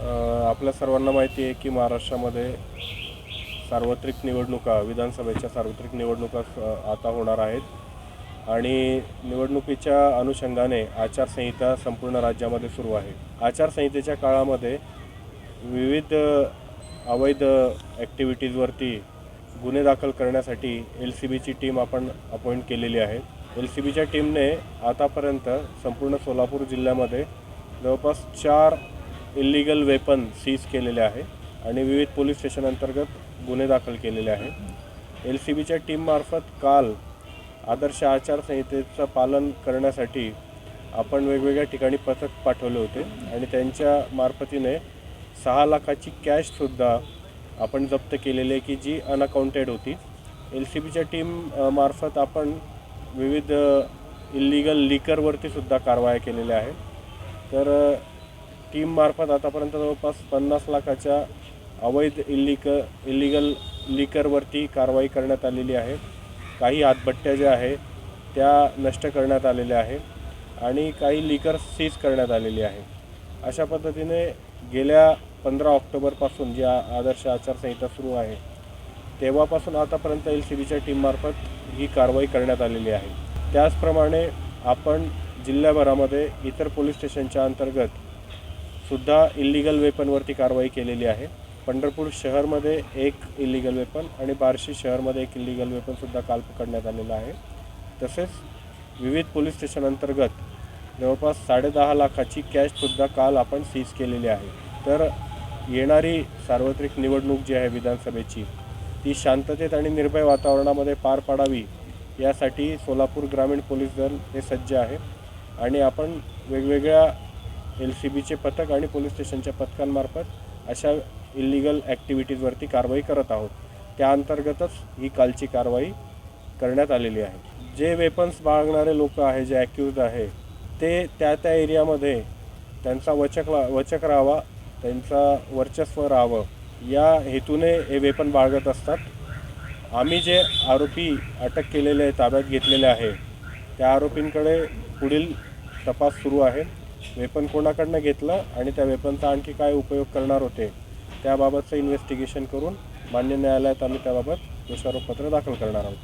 आपल्या सर्वांना माहिती आहे की महाराष्ट्रामध्ये सार्वत्रिक निवडणुका विधानसभेच्या सार्वत्रिक निवडणुका आता होणार आहेत. आणि निवडणुकीच्या अनुषंगाने आचारसंहिता संपूर्ण राज्यामध्ये सुरू आहे. आचारसंहितेच्या काळामध्ये विविध अवैध ॲक्टिव्हिटीजवरती गुन्हे दाखल करण्यासाठी एल सी बीची टीम आपण अपॉइंट केलेली आहे. एल सी बीच्या टीमने आतापर्यंत संपूर्ण सोलापूर जिल्ह्यामध्ये जवळपास चार इलिगल वेपन सीज केलेले आहे आणि विविध पोलीस स्टेशन अंतर्गत गुन्हे दाखल केलेले आहे. एल सी बीच्या टीममार्फत काल आदर्श आचारसंहितेचं पालन करण्यासाठी आपण वेगवेगळ्या ठिकाणी पथक पाठवले होते आणि त्यांच्या मार्फतीने सहा लाखाची कॅशसुद्धा आपण जप्त केलेली आहे की जी अनअकाउंटेड होती. एल सी बीच्या टीम मार्फत आपण विविध इलिगल लिकरवरतीसुद्धा कारवाया केलेल्या आहेत. तर टीममार्फत आतापर्यंत जवळपास पन्नास लाखाच्या अवैध इलिक इलिगल लिकरवरती कारवाई करण्यात आलेली आहे. काही हातभट्ट्या ज्या आहे त्या नष्ट करण्यात आलेल्या आहे आणि काही लिकर सीज करण्यात आलेली आहे. अशा पद्धतीने गेल्या पंधरा ऑक्टोबरपासून जी आदर्श आचारसंहिता सुरू आहे तेव्हापासून आतापर्यंत एल सी बीच्या टीममार्फत ही कारवाई करण्यात आलेली आहे. त्याचप्रमाणे आपण जिल्ह्याभरामध्ये इतर पोलीस स्टेशनच्या अंतर्गत सुद्धा इलिगल वेपनवरती कारवाई केलेली आहे. पंढरपूर शहरमध्ये एक इलिगल वेपन आणि बार्शी शहरमध्ये एक इलिगल वेपनसुद्धा काल पकडण्यात आलेलं आहे. तसेच विविध पोलीस स्टेशन अंतर्गत जवळपास साडेदहा लाखाची कॅशसुद्धा काल आपण सीज केलेली आहे. तर येणारी सार्वत्रिक निवडणूक जी आहे विधानसभेची ती शांततेत आणि निर्भय वातावरणामध्ये पार पाडावी यासाठी सोलापूर ग्रामीण पोलीस दल हे सज्ज आहे. आणि आपण वेगवेगळ्या एल सी बीचे पथक आणि पोलीस स्टेशनच्या पथकांमार्फत अशा इलिगल ॲक्टिव्हिटीजवरती कारवाई करत आहोत. त्या अंतर्गतच ही कालची कारवाई करण्यात आलेली आहे. जे वेपन्स बाळगणारे लोक आहे जे ॲक्युज आहे ते त्या त्या एरियामध्ये त्यांचा वचक वचक राहावा त्यांचा वर्चस्व राहावं या हेतूने हे वेपन बाळगत असतात. आम्ही जे आरोपी अटक केलेले ताब्यात घेतलेले आहे त्या आरोपींकडे पुढील तपास सुरू आहे. वेपन कोणाकडनं घेतलं आणि त्या वेपनचा आणखी काय उपयोग करणार होते त्याबाबतचं इन्व्हेस्टिगेशन करून मान्य न्यायालयात आम्ही त्याबाबत दोषारोपपत्र दाखल करणार आहोत.